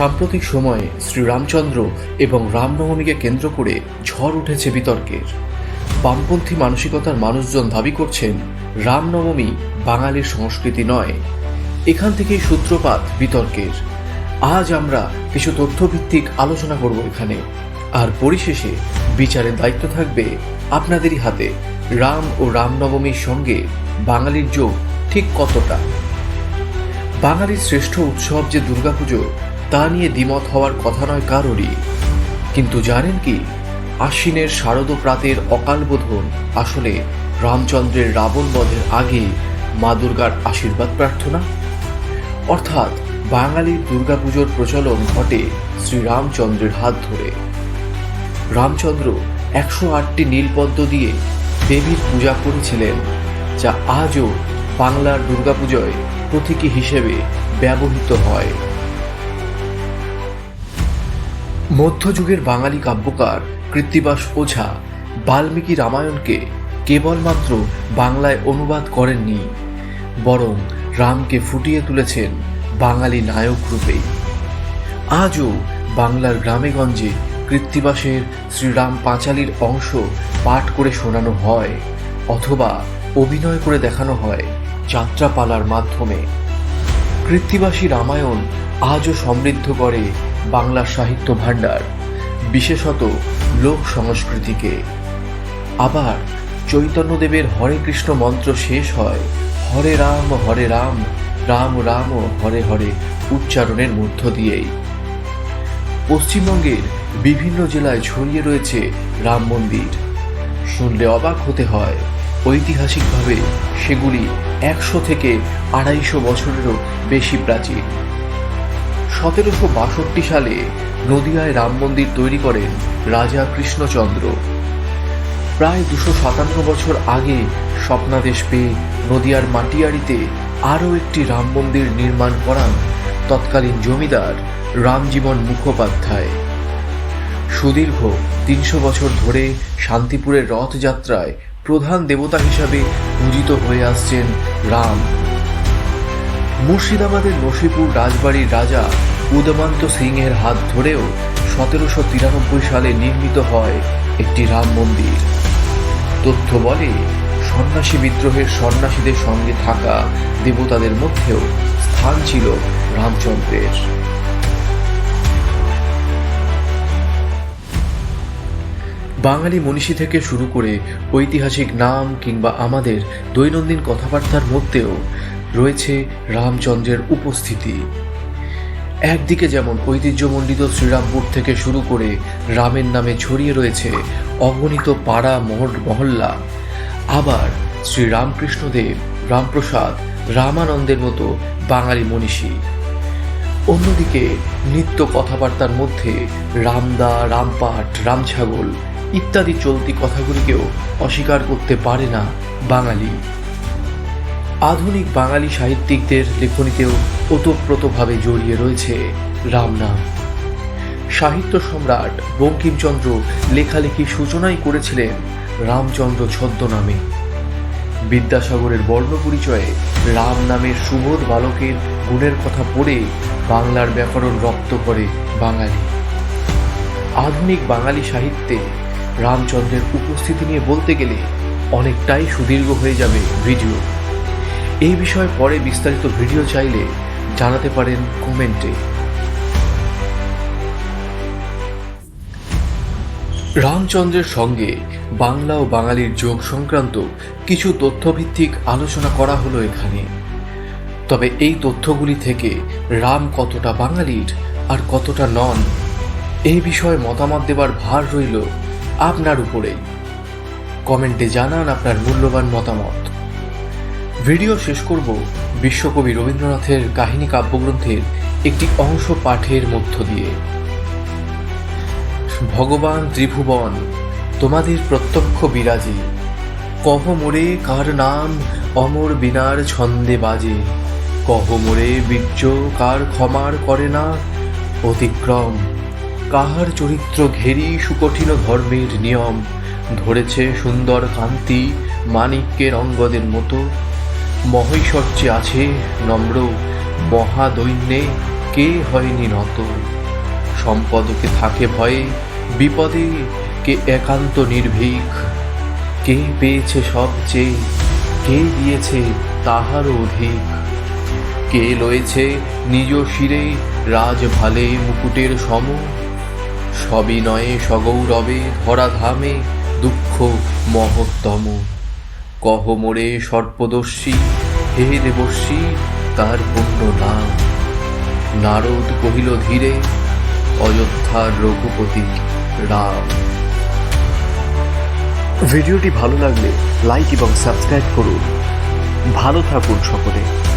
সাম্প্রতিক সময়ে শ্রীরামচন্দ্র এবং রামনবমীকে কেন্দ্র করে ঝড় উঠেছে বিতর্কের। বামপন্থী মানসিকতার মানুষজন দাবি করছেন, রামনবমী বাঙালির সংস্কৃতি নয়। এখান থেকেই সূত্রপাত বিতর্কের। আজ আমরা কিছু তথ্যভিত্তিক আলোচনা করব এখানে। আর পরিশেষে বিচারের দায়িত্ব থাকবে আপনাদেরই হাতে, রাম ও রামনবমীর সঙ্গে বাঙালির যোগ ঠিক কতটা? বাঙালির শ্রেষ্ঠ উৎসব যে দুর্গাপুজো তা নিয়ে দ্বিমত হওয়ার কথা নয় কারোরই। কিন্তু জানেন কি, আশ্বিনের শারদ প্রাতের অকাল বোধন আসলে রামচন্দ্রের রাবণ বধের আগে মা দুর্গার আশীর্বাদ প্রার্থনা? অর্থাৎ বাঙালির দুর্গাপুজোর প্রচলন ঘটে শ্রীরামচন্দ্রের হাত ধরে। রামচন্দ্র একশো আটটি নীলপদ্ম দিয়ে দেবীর পূজা করেছিলেন, যা আজও বাংলার দুর্গাপুজোয় প্রতীকী হিসেবে ব্যবহৃত হয়। মধ্যযুগের বাঙালি কাব্যকার কৃত্তিবাস ওঝা বাল্মীকি রামায়ণকে কেবলমাত্র বাংলায় অনুবাদ করেননি, বরং রামকে ফুটিয়ে তুলেছেন বাঙালি নায়ক রূপেই আজও বাংলার গ্রামেগঞ্জে কৃত্তিবাসের শ্রীরাম পাঁচালীর অংশ পাঠ করে শোনানো হয়, অথবা অভিনয় করে দেখানো হয় যাত্রাপালার মাধ্যমে। কৃত্তিবাসী রামায়ণ আজও সমৃদ্ধ করে বাংলার সাহিত্য ভাণ্ডার, বিশেষত লোক সংস্কৃতিকে। আবার চৈতন্যদেবের হরে কৃষ্ণ মন্ত্র শেষ হয় হরে রাম হরে রাম রাম রাম হরে হরে উচ্চারণের মধ্য দিয়েই। পশ্চিমবঙ্গের বিভিন্ন জেলায় ছড়িয়ে রয়েছে রাম মন্দির। শুনলে অবাক হতে হয়, ঐতিহাসিকভাবে সেগুলি একশো থেকে আড়াইশো বছরেরও বেশি প্রাচীন। সতেরোশো বাষট্টি সালে নদিয়ায় রাম মন্দির তৈরি করেন রাজা কৃষ্ণচন্দ্র। প্রায় দুশো সাতান্ন বছর আগে স্বপ্নাদেশ পেয়ে নদিয়ার মাটিয়াড়িতে আরও একটি রাম মন্দির নির্মাণ করান তৎকালীন জমিদার রামজীবন মুখোপাধ্যায়। সুদীর্ঘ তিনশো বছর ধরে শান্তিপুরের রথযাত্রায় প্রধান দেবতা হিসাবে পূজিত হয়ে আসছেন রাম। মুর্শিদাবাদের নসিপুর রাজবাড়ির রাজা উদমান্ত সিংয়ের হাত ধরেও সতেরোশো তিরানব্বই সালে নির্মিত হয় একটি রাম মন্দির। তথ্য বলে, সন্ন্যাসী বিদ্রোহের সন্ন্যাসীদের সঙ্গে থাকা দেবতাদের মধ্যেও স্থান ছিল রামচন্দ্রের। বাঙালি মনীষী থেকে শুরু করে ঐতিহাসিক নাম কিংবা আমাদের দৈনন্দিন কথাবার্তার মধ্যেও রয়েছে রামচন্দ্রের উপস্থিতি। একদিকে যেমন ঐতিহ্যমণ্ডিত শ্রীরামপুর থেকে শুরু করে রামের নামে ছড়িয়ে রয়েছে অগণিত পাড়া মহল মহল্লা। আবার শ্রী রামকৃষ্ণদেব রামপ্রসাদ, রামানন্দের মতো বাঙালি মনীষী। অন্যদিকে নিত্য কথাবার্তার মধ্যে রামদা রামপাট রামছাগল ইত্যাদি চলতি কথাগুলিকেও অস্বীকার করতে পারে না বাঙালি। আধুনিক বাঙালি সাহিত্যিকদের লেখনীতেও ওতপ্রোতভাবে জড়িয়ে রয়েছে রাম নাম সাহিত্য সম্রাট বঙ্কিমচন্দ্র লেখালেখির সূচনাই করেছিলেন রামচন্দ্র ছদ্মনামে। বিদ্যাসাগরের বর্ণ পরিচয়ে রাম নামের সুবোধ বালকের গুণের কথা পড়ে বাংলার ব্যাকরণ রপ্ত করে বাঙালি। আধুনিক বাঙালি সাহিত্যে রামচন্দ্রের উপস্থিতি নিয়ে বলতে গেলে অনেকটাই সুদীর্ঘ হয়ে যাবে ভিডিও। এই বিষয়ে পরে বিস্তারিত ভিডিও চাইলে জানাতে পারেন কমেন্টে। রামচন্দ্রের সঙ্গে বাংলা ও বাঙালির যোগ সংক্রান্ত কিছু তথ্যভিত্তিক আলোচনা করা হলো এখানে। তবে এই তথ্যগুলি থেকে রাম কতটা বাঙালির আর কতটা নন এই বিষয়ে মতামত দেবার ভার রইল আপনার উপরেই। কমেন্টে জানান আপনার মূল্যবান মতামত। ভিডিও শেষ করব বিশ্বকবি রবীন্দ্রনাথের কাহিনী কাব্যগ্রন্থের একটি অংশ পাঠের মধ্য দিয়ে। ভগবান ত্রিভুবন, তোমাদের প্রত্যক্ষ বিরাজে। কহ মোরে কার নাম, অমর বিনার ছন্দে বাজে। কহ মোরে বীর্য কার ক্ষমার করে না। অতিক্রম, কাহার চরিত্র ঘেরি সুকঠিন ধর্মের নিয়ম। ধরেছে সুন্দর কান্তি মানিক্যের অঙ্গদের মতো। মহৈশ্বর্যে আছে নম্র মহাদৈন্যে কে হয়নি নত সম্পদকে থাকে ভয়ে, বিপদে কে একান্ত নির্ভীক? কে পেয়েছে সবচেয়ে? কে দিয়েছে তাহারও অধিক? কে লয়েছে নিজ শিরে রাজভালে মুকুটের সম? সবিনয়ে সগৌরবে ধরাধামে দুঃখ মহত্তম। কহ মোরে সর্পদর্শী, হে দেবর্ষী, তার পুণ্য নাম। নারদ কহিল, ধীরে, অযোধ্যার রঘুপতি, রাম। ভিডিওটি ভালো লাগলে লাইক এবং সাবস্ক্রাইব করুন। ভালো থাকুন সকলে।